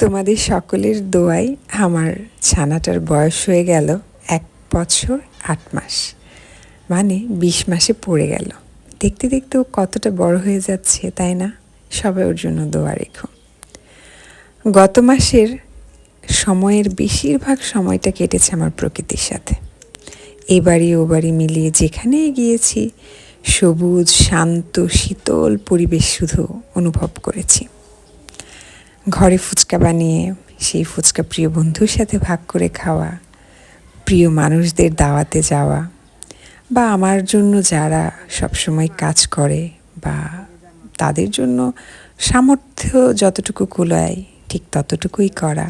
তোমাদের সকলের দোয়াই আমার ছানাটার বয়স হয়ে গেল এক বছর আট মাস। মানে বিশ মাসে পড়ে গেল। দেখতে দেখতে ও কতটা বড় হয়ে যাচ্ছে, তাই না? সবাই ওর জন্য দোয়া রেখো। গত মাসের সময়ের বেশিরভাগ সময়টা কেটেছে আমার প্রকৃতির সাথে। এ বাড়ি ও বাড়ি মিলিয়ে যেখানেই গিয়েছি, সবুজ, শান্ত, শীতল পরিবেশ শুধু অনুভব করেছি। ঘরে ফুচকা বানিয়ে সেই ফুচকা প্রিয় বন্ধুর সাথে ভাগ করে খাওয়া, প্রিয় মানুষদের দাওয়াতে যাওয়া বা আমার জন্য যারা সবসময় কাজ করে বা তাদের জন্য সামর্থ্য যতটুকু কুলায় ঠিক ততটুকুই করা।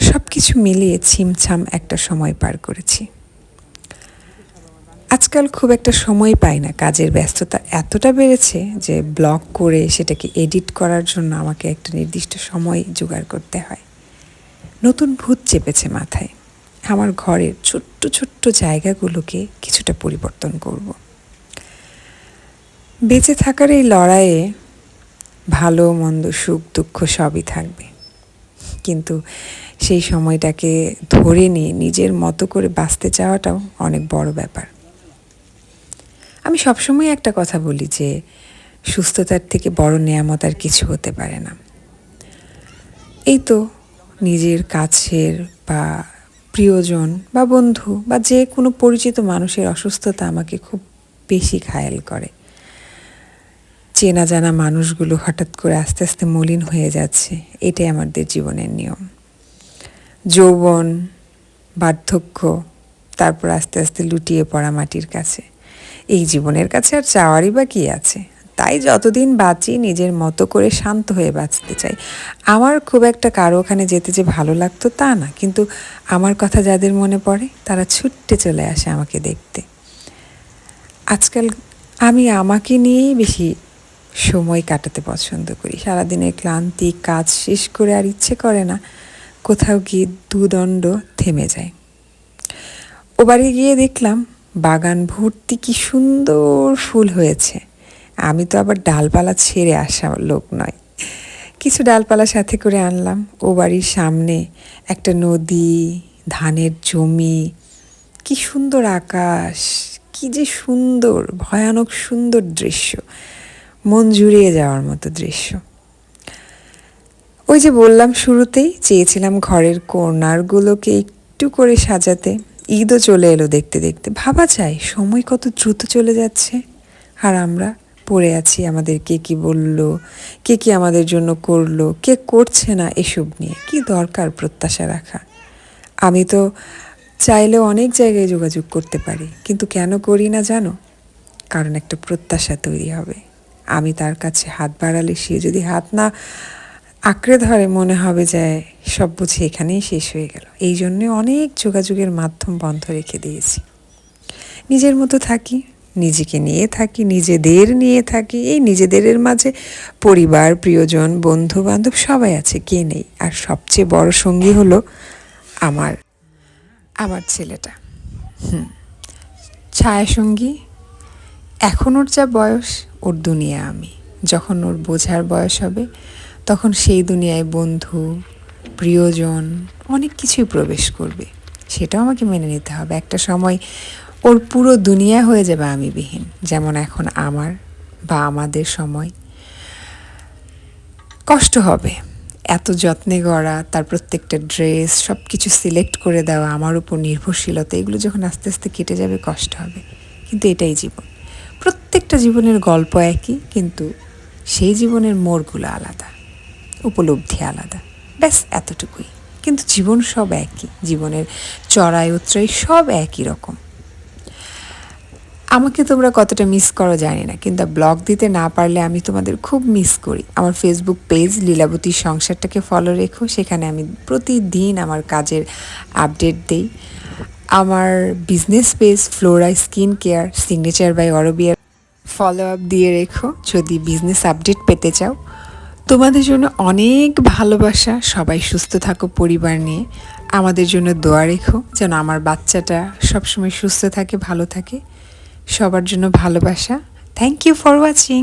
সব কিছু মিলিয়ে ছিমছাম একটা সময় পার করেছি। আজকাল খুব একটা সময় পাই না। কাজের ব্যস্ততা এতটা বেড়েছে যে ব্লগ করে সেটাকে এডিট করার জন্য আমাকে একটা নির্দিষ্ট সময় জোগাড় করতে হয়। নতুন ভূত চেপেছে মাথায়। আমার ঘরের ছোট্ট ছোট্ট জায়গাগুলোকে কিছুটা পরিবর্তন করব। বেঁচে থাকার এই লড়াইয়ে ভালো, মন্দ, সুখ, দুঃখ সবই থাকবে। কিন্তু সেই সময়টাকে ধরে নিয়ে নিজের মতো করে বাঁচতে চাওয়াটাও অনেক বড় ব্যাপার। আমি সবসময় একটা কথা বলি যে, সুস্থতার থেকে বড় নেয়ামত আর কিছু হতে পারে না। এই তো নিজের কাছের বা প্রিয়জন বা বন্ধু বা যে কোনো পরিচিত মানুষের অসুস্থতা আমাকে খুব বেশি ঘায়াল করে। চেনা জানা মানুষগুলো হঠাৎ করে আস্তে আস্তে মলিন হয়ে যাচ্ছে, এটাই আমাদের জীবনের নিয়ম। যৌবন, বার্ধক্য, তারপর আস্তে আস্তে লুটিয়ে পড়া মাটির কাছে। এই জীবনের কাছে আর চাওয়ারই বা কী আছে? তাই যতদিন বাঁচি, নিজের মতো করে শান্ত হয়ে বাঁচতে চাই। আমার খুব একটা কারও ওখানে যেতে যে ভালো লাগতো তা না, কিন্তু আমার কথা যাদের মনে পড়ে, তারা ছুটতে চলে আসে আমাকে দেখতে। আজকাল আমি আমাকে নিয়েই বেশি সময় কাটাতে পছন্দ করি। সারাদিনের ক্লান্তি, কাজ শেষ করে আর ইচ্ছে করে না, কোথাও গিয়ে দুদণ্ড থেমে যায়। ও বাড়ি গিয়ে দেখলাম বাগান ভর্তি কি সুন্দর ফুল হয়েছে। আমি তো আবার ডালপালা ছেড়ে আসা লোক নয়। কিছু ডালপালা সাথে করে আনলাম। ও বাড়ির সামনে একটা নদী, ধানের জমি। কি সুন্দর আকাশ, কি যে সুন্দর, ভয়ানক সুন্দর দৃশ্য। মন জুড়িয়ে যাওয়ার মতো দৃশ্য। ওই যে বললাম শুরুতেই, চেয়েছিলাম ঘরের কর্নারগুলোকে একটু করে সাজাতে। ঈদও চলে এলো দেখতে দেখতে। ভাবা যায়, সময় কত দ্রুত চলে যাচ্ছে। আর আমরা পড়ে আছি আমাদের কে কি বলল, কে কি আমাদের জন্য করল, কে করছে না এসব নিয়ে। কি দরকার প্রত্যাশা রাখা? আমি তো চাইলেও অনেক জায়গায় যোগাযোগ করতে পারি, কিন্তু কেন করি না জানো? কারণ একটা প্রত্যাশা তৈরি হবে। আমি তার কাছে হাত বাড়ালে সে যদি হাত না আঁকড়ে ধরে মনে হবে যে সব বুঝি এখানেই শেষ হয়ে গেল। এই জন্যে অনেক যোগাযোগের মাধ্যম বন্ধ রেখে দিয়েছি। নিজের মতো থাকি, নিজেকে নিয়ে থাকি, নিজেদের নিয়ে থাকি। এই নিজেদের মাঝে পরিবার, প্রিয়জন বন্ধু বান্ধব সবাই আছে, কে নেই? আর সবচেয়ে বড় সঙ্গী হলো আমার আমার ছেলেটা। হুম ছায়াসঙ্গী এখন ওর যা বয়স, ওর দুনিয়া আমি। যখন ওর বোঝার বয়স হবে তখন সেই দুনিয়ায় বন্ধু, প্রিয়জন অনেক কিছুই প্রবেশ করবে। সেটাও আমাকে মেনে নিতে হবে। একটা সময় ওর পুরো দুনিয়া হয়ে যাবে আমি বিহীন যেমন এখন আমার বা আমাদের সময়। কষ্ট হবে। এত যত্নে গড়া, তার প্রত্যেকটা ড্রেস সব কিছু সিলেক্ট করে দেওয়া, আমার উপর নির্ভরশীলতা, এগুলো যখন আস্তে আস্তে কেটে যাবে, কষ্ট হবে। কিন্তু এটাই জীবন। প্রত্যেকটা জীবনের গল্প একই, কিন্তু সেই জীবনের মোড়গুলো আলাদা। উপলব্ধি আলাদা। ব্যাস, এতটুকুই। কিন্তু জীবন সব একই। জীবনের চড়াই উত্তরাই সব একই রকম। আমাকে তোমরা কতটা মিস করো জানি না, কিন্তু ব্লগ দিতে না পারলে আমি তোমাদের খুব মিস করি। আমার ফেসবুক পেজ লীলাবতী সংসারটাকে ফলো রেখো, সেখানে আমি প্রতিদিন আমার কাজের আপডেট দেই। আমার business page Flora skin care signature by অরবিয়ার follow up দিয়ে রেখো। যদি বিজনেস আপডেট পেতে চাও তোমাদের জন্য অনেক ভালোবাসা। সবাই সুস্থ থাকো পরিবার নিয়ে। আমাদের জন্য দোয়া রেখো যেন আমার বাচ্চাটা সবসময় সুস্থ থাকে, ভালো থাকে। সবার জন্য ভালোবাসা। Thank you for watching